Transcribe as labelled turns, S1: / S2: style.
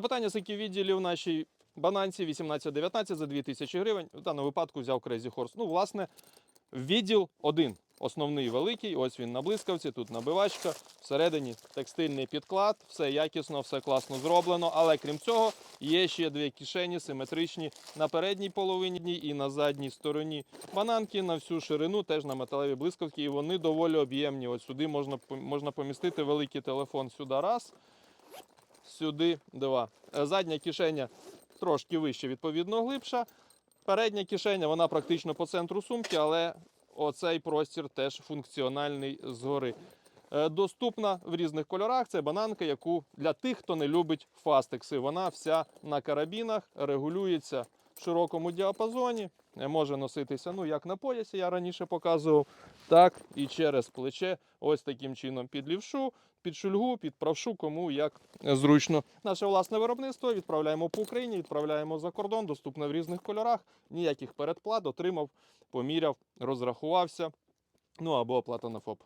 S1: Питання, скільки відділів в нашій бананці 18-19 за 2000 гривень. В даному випадку взяв Crazy Horse. Ну, власне, відділ один. Основний великий, ось він на блискавці, тут набивачка, всередині текстильний підклад, все якісно, все класно зроблено. Але крім цього, є ще дві кишені симетричні на передній половині і на задній стороні. Бананки на всю ширину, теж на металевій блискавці, і вони доволі об'ємні. Ось сюди можна, можна помістити великий телефон сюди раз, сюди два. Е, Задня кишеня трошки вище, відповідно, глибша. Передня кишеня, вона практично по центру сумки, але оцей простір теж функціональний згори. Е, Доступна в різних кольорах. Це бананка, яку для тих, хто не любить фастекси. Вона вся на карабінах, регулюється широкому діапазоні. Може носитися ну, як на поясі, я раніше показував, так і через плече. Ось таким чином під лівшу, під шульгу, під правшу, кому як зручно. Наше власне виробництво відправляємо по Україні, відправляємо за кордон, доступно в різних кольорах. Ніяких передплат отримав, поміряв, розрахувався. Ну або оплата на ФОП.